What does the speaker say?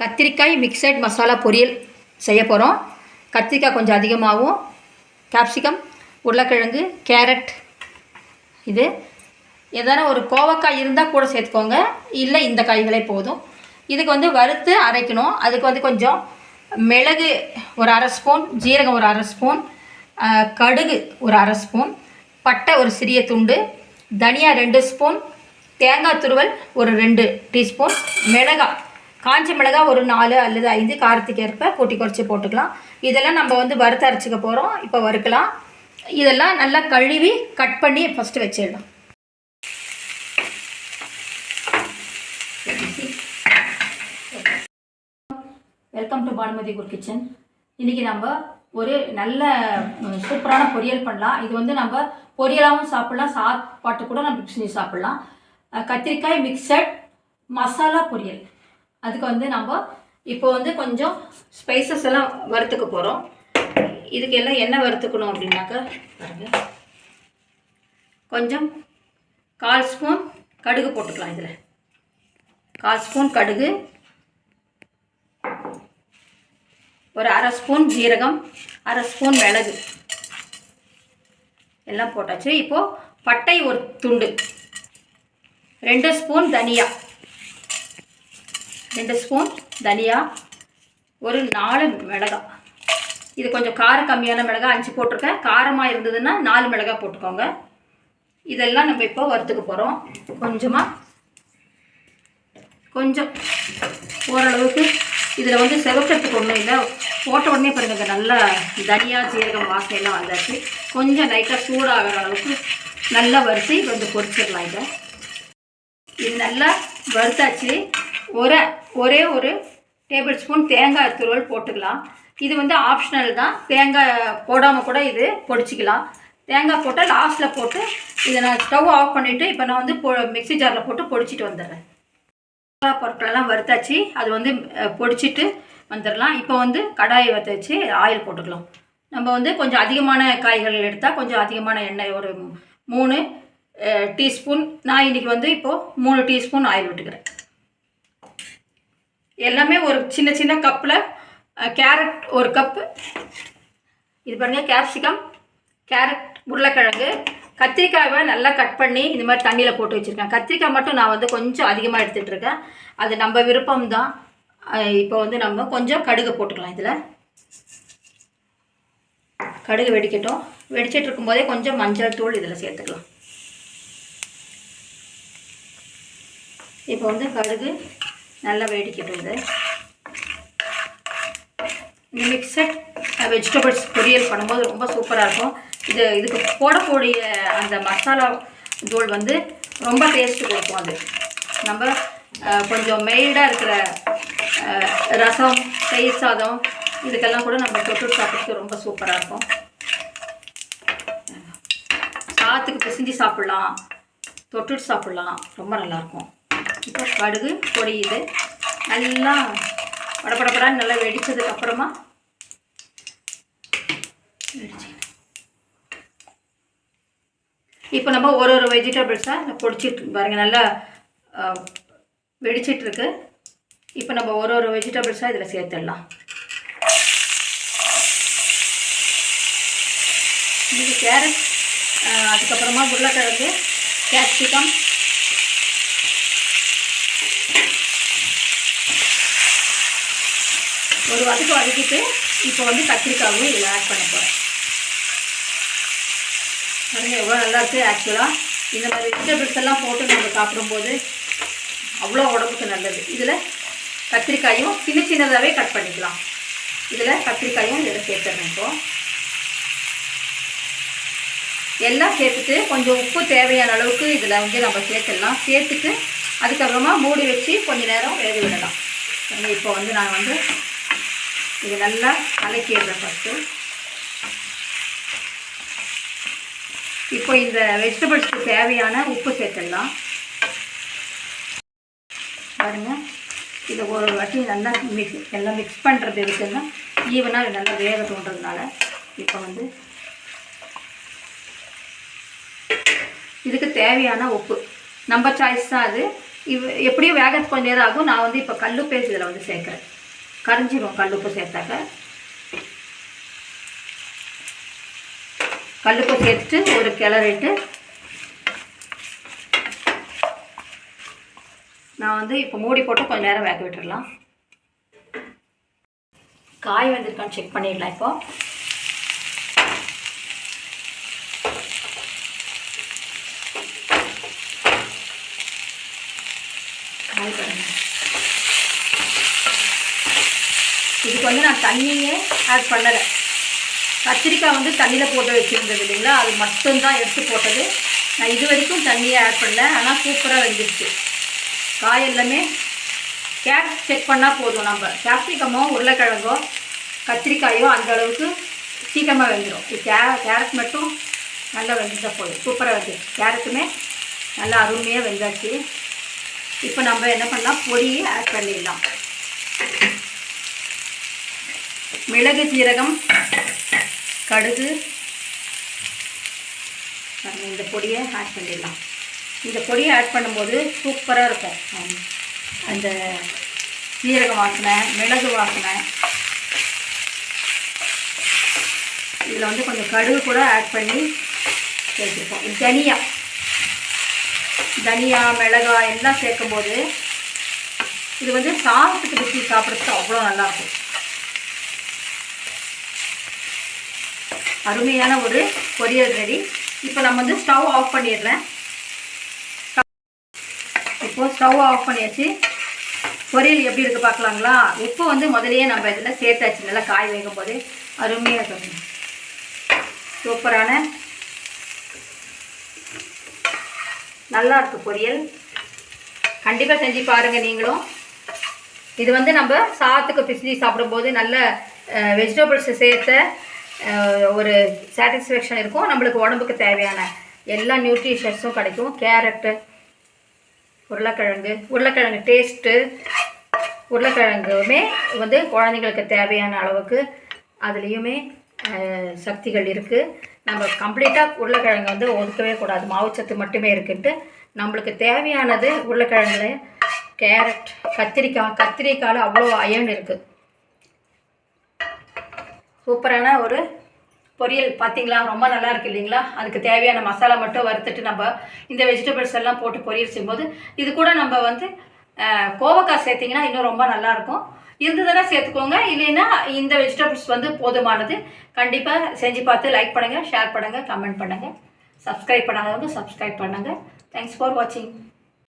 கத்திரிக்காய் மிக்சட் மசாலா பொரியல் செய்ய போகிறோம் கத்திரிக்காய் கொஞ்சம் அதிகமாகவும் கேப்சிகம் உருளைக்கிழங்கு கேரட் இது. எதனா ஒரு கோவக்காய் இருந்தால் கூட சேர்த்துக்கோங்க. இல்லை இந்த காய்களே போதும். இதுக்கு வந்து வறுத்து அரைக்கணும். அதுக்கு வந்து கொஞ்சம் மிளகு ஒரு அரை ஸ்பூன் ஜீரகம் ஒரு அரை ஸ்பூன் கடுகு ஒரு அரை ஸ்பூன் பட்டை ஒரு சிறிய துண்டு தனியா ரெண்டு ஸ்பூன் தேங்காய் துருவல் ஒரு ரெண்டு டீஸ்பூன் மிளகாய் காஞ்ச மிளகாய் ஒரு நாலு அல்லது ஐந்து காரத்துக்கு ஏற்ப கூட்டி குறைச்சி போட்டுக்கலாம். இதெல்லாம் நம்ம வந்து வறுத்து அரைச்சிக்க போகிறோம் இப்போ வறுக்கலாம். இதெல்லாம் நல்லா கழுவி கட் பண்ணி ஃபஸ்ட்டு வச்சிடலாம். வெல்கம் டு பானுமதி குர் கிச்சன் இன்றைக்கி நம்ம ஒரு நல்ல சூப்பரான பொரியல் பண்ணலாம். இது வந்து நம்ம பொரியலாகவும் சாப்பிட்லாம். சாப்பாட்டு கூட நம்ம mix பண்ணி சாப்பிட்லாம் கத்திரிக்காய் மிக்சட் மசாலா பொரியல். அதுக்கு வந்து நம்ம இப்போ வந்து கொஞ்சம் ஸ்பைசஸ் எல்லாம் வறுத்துக்க போகிறோம் இதுக்கு எல்லாம் என்ன வறுத்துக்கணும் அப்படின்னாக்கா பாருங்கள் கொஞ்சம் கால் ஸ்பூன் கடுகு போட்டுக்கலாம் இதில். கால் ஸ்பூன் கடுகு. ஒரு அரை ஸ்பூன் ஜீரகம் அரை ஸ்பூன் மிளகு. எல்லாம் போட்டாச்சு. இப்போது பட்டை ஒரு துண்டு. ரெண்டு ஸ்பூன் தனியா. ரெண்டு ஸ்பூன் தனியா ஒரு நாலு மிளகாய் இது கொஞ்சம் காரம் கம்மியான மிளகாய் அஞ்சு போட்டிருக்கேன். காரமாக இருந்ததுன்னா நாலு மிளகாய் போட்டுக்கோங்க. இதெல்லாம் நம்ம இப்போ வறுத்துக்க போகிறோம் கொஞ்சமாக கொஞ்சம் ஓரளவுக்கு இதில் வந்து செவக்கிறதுக்கு ஒன்றும் இல்லை. போட்ட உடனே பாருங்க நல்லா தனியாக ஜீரகம் வாசனையெல்லாம் வந்தாச்சு. கொஞ்சம் லைட்டாக சூடாகிற அளவுக்கு நல்லா வறுத்து வந்து பொரிச்சிடலாம் இதை. இது நல்லா வறுத்தாச்சு. ஒரு ஒரே ஒரு டேபிள் ஸ்பூன் தேங்காய் துருவல் போட்டுக்கலாம். இது வந்து ஆப்ஷனல் தான். தேங்காய் போடாமல் கூட இது பொடிச்சிக்கலாம். தேங்காய் போட்டால் லாஸ்ட்டில் போட்டு இதை நான் ஸ்டவ் ஆஃப் பண்ணிவிட்டு இப்போ நான் வந்து பொ மிக்ஸி ஜாரில் போட்டு பொடிச்சிட்டு வந்துடுறேன். மசாலா பொருட்களெல்லாம் வறுத்தாச்சு. அது வந்து பொடிச்சிட்டு வந்துடலாம். இப்போ வந்து கடாயை வற்ற வச்சு ஆயில் போட்டுக்கலாம். நம்ம வந்து கொஞ்சம் அதிகமான காய்கள் எடுத்தால் கொஞ்சம் அதிகமான எண்ணெய் ஒரு மூணு டீஸ்பூன். நான் இன்றைக்கி வந்து இப்போது மூணு டீஸ்பூன் ஆயில் விட்டுக்கிறேன். எல்லாமே ஒரு சின்ன சின்ன கப்பில் கேரட் ஒரு கப்பு. இது பாருங்கள் கேப்சிகம் கேரட் உருளைக்கிழங்கு. கத்திரிக்காயை நல்லா கட் பண்ணி இந்த மாதிரி தண்ணியில் போட்டு வச்சுருக்கேன். கத்திரிக்காய் மட்டும் நான் வந்து கொஞ்சம் அதிகமாக எடுத்துகிட்டு இருக்கேன். அது நம்ம விருப்பம் தான் இப்போ வந்து நம்ம கொஞ்சம் கடுகு போட்டுக்கலாம் இதில். கடுகு வெடிக்கட்டும். வெடிச்சிட்டு இருக்கும்போதே கொஞ்சம் மஞ்சள் தூள் இதில் சேர்த்துக்கலாம். இப்போ வந்து கடுகு நல்லா வேடிக்கிட்டு இது. இந்த மிக்சட் வெஜிடபிள்ஸ் பொரியல் பண்ணும்போது ரொம்ப சூப்பராக இருக்கும். இது இதுக்கு போடக்கூடிய அந்த மசாலா தூள் வந்து ரொம்ப டேஸ்ட்டு கொடுக்கும் அது. நம்ம கொஞ்சம் மெய்டாக இருக்கிற ரசம் தயிர் சாதம் இதுக்கெல்லாம் கூட நம்ம தொட்டு சாப்பிட்றதுக்கு ரொம்ப சூப்பராக இருக்கும். சாத்துக்கு பிசைஞ்சு சாப்பிட்லாம். தொட்டுட்டு சாப்பிட்லாம். ரொம்ப நல்லாயிருக்கும் இப்போ கடுகு பொரியுது நல்லா படப்படப்படான்னு நல்லா வெடித்ததுக்கப்புறமா வெடிச்சு இப்போ நம்ம ஒரு ஒரு வெஜிடபிள்ஸாக பொடிச்சிட்டு பாருங்கள் நல்லா வெடிச்சிட்ருக்கு இப்போ நம்ம ஒரு ஒரு வெஜிடபிள்ஸாக இதில் சேர்த்துடலாம். இது கேரட் அதுக்கப்புறமா உருளைக்கிழங்கு கேப்சிகம் ஒரு வதக்கு வதக்கிட்டு இப்போ வந்து கத்திரிக்காவும் இதில் ஆட் பண்ண போகிறேன் பாருங்கள் எவ்வளோ நல்லா இருக்குது ஆக்சுவலாக இந்த மாதிரி வெஜிடபிள்ஸ் எல்லாம் போட்டு நம்ம சாப்பிடும்போது அவ்வளோ உடம்புக்கு நல்லது. இதில் கத்திரிக்காயும் சின்ன சின்னதாகவே கட் பண்ணிக்கலாம். இதில் கத்திரிக்காயும் இதில் சேர்த்துறேன் இப்போ. எல்லாம் சேர்த்துட்டு கொஞ்சம் உப்பு தேவையான அளவுக்கு இதில் வந்து நம்ம சேர்த்துடலாம். சேர்த்துட்டு அதுக்கப்புறமா மூடி வச்சு கொஞ்சம் நேரம் வேக விடலாம். இப்போ வந்து நான் வந்து இது நல்லா கலக்கிடுறேன் ஃபஸ்ட்டு இப்போ இந்த வெஜிடபிள்ஸ்க்கு தேவையான உப்பு சேர்த்துடலாம். பாருங்கள் இதை ஒரு வாட்டி நல்லா மிக்ஸ் எல்லாம் மிக்ஸ் பண்ணுறது இருக்குன்னா ஈவனாக நல்லா வேக தோன்றதுனால இப்போ வந்து இதுக்கு தேவையான உப்பு. நம்ம சாய்ஸ் தான் அது. இவ் எப்படியும் வேகத்துக்கு கொஞ்சம் நேரம் ஆகும். நான் வந்து இப்போ கல் பேசு இதில் வந்து சேர்க்குறேன். கரைஞ்சிரும் கல்லுப்பு சேர்த்தாக்க. கல்லுப்பு சேர்த்துட்டு ஒரு கிளறிட்டு நான் வந்து இப்போ மூடி போட்டு கொஞ்சம் நேரம் வேக விட்டுடலாம் காய் வந்திருக்கான்னு செக் பண்ணிடலாம் இப்போ. காய் பாருங்க. இதுக்கு வந்து நான் தண்ணியே ஆட் பண்ணலை. கத்திரிக்காய் வந்து தண்ணியில் போட்டு வச்சுருந்தது இல்லைங்களா? அது மட்டும்தான் எடுத்து போட்டது. நான் இது வரைக்கும் தண்ணியை ஆட் பண்ணல. ஆனால் சூப்பராக வந்துடுச்சு காய் எல்லாமே கேப் செக் பண்ணால் போதும் நம்ம. கேப்சிகமோ உருளைக்கிழங்கோ கத்திரிக்காயோ அந்த அளவுக்கு சீக்கிரமாக வெந்துடும் கே கேரட் மட்டும் நல்லா வெந்துட்டால் போதும். சூப்பராக வந்துடுச்சு கேரட்டுமே நல்லா அருமையாக வெந்தாச்சு. இப்போ நம்ம என்ன பண்ணலாம்? பொடியை ஆட் பண்ணிடலாம். மிளகு சீரகம் கடுகு. இந்த பொடியை ஆட் பண்ணிடலாம். இந்த பொடியை ஆட் பண்ணும்போது சூப்பராக இருக்கும். அந்த சீரக வாசனை மிளகு வாசனை. இதில் வந்து கொஞ்சம் கடுகு கூட ஆட் பண்ணி சேர்த்துருப்போம் இது தனியா. தனியா மிளகாய் எல்லாம் சேர்க்கும்போது இது வந்து சாதத்துக்கு பிடிச்சி சாப்பிட்றதுக்கு அவ்வளோ நல்லாயிருக்கும் அருமையான ஒரு பொரியல் ரெடி. இப்போ நம்ம வந்து ஸ்டவ் ஆஃப் பண்ணிடுறேன். இப்போ ஸ்டவ் ஆஃப் பண்ணியாச்சு. பொரியல் எப்படி இருக்குது பார்க்கலாங்களா? உப்பு வந்து முதலையே நம்ம இதில் சேர்த்தாச்சு. நல்லா காய் வேகும் போது. அருமையாக இருக்கும் சூப்பரான நல்லா இருக்கு பொரியல். கண்டிப்பாக செஞ்சு பாருங்கள் நீங்களும். இது வந்து நம்ம சாத்துக்கு பிசிஞ்சு சாப்பிடும்போது நல்ல வெஜிடபிள்ஸ் சேர்த்த ஒரு சாட்டிஸ்ஃபேக்ஷன் இருக்கும். நம்மளுக்கு உடம்புக்கு தேவையான எல்லா நியூட்ரிஷன்ஸும் கிடைக்கும். கேரட்டு உருளைக்கிழங்கு உருளைக்கிழங்கு டேஸ்ட்டு உருளைக்கிழங்குமே வந்து குழந்தைங்களுக்கு தேவையான அளவுக்கு அதுலேயுமே சக்திகள் இருக்குது நம்ம கம்ப்ளீட்டாக உருளைக்கிழங்கு வந்து ஒதுக்கவே கூடாது. மாவுச்சத்து மட்டுமே இருக்குன்ட்டு நம்மளுக்கு தேவையானது உருளைக்கிழங்குல கேரட் கத்திரிக்காய் கத்திரிக்காயில் அவ்வளோ அயன் இருக்குது சூப்பரான ஒரு பொரியல். பார்த்தீங்களா ரொம்ப நல்லா இருக்கு இல்லைங்களா? அதுக்கு தேவையான மசாலா மட்டும் வறுத்துட்டு நம்ம இந்த வெஜிடபிள்ஸ் எல்லாம் போட்டு பொரியல் செய்யும்போது இது கூட நம்ம வந்து கோவக்காய் சேர்த்திங்கன்னா இன்னும் ரொம்ப நல்லாயிருக்கும் இருந்ததுன்னா சேர்த்துக்கோங்க. இல்லைன்னா இந்த வெஜிடபிள்ஸ் வந்து போதுமானது கண்டிப்பாக செஞ்சு பார்த்து லைக் பண்ணுங்கள் ஷேர் பண்ணுங்கள் கமெண்ட் பண்ணுங்கள் சப்ஸ்கிரைப் பண்ணாதவங்க சப்ஸ்கிரைப் பண்ணுங்கள் தேங்க்ஸ் ஃபார் வாட்சிங்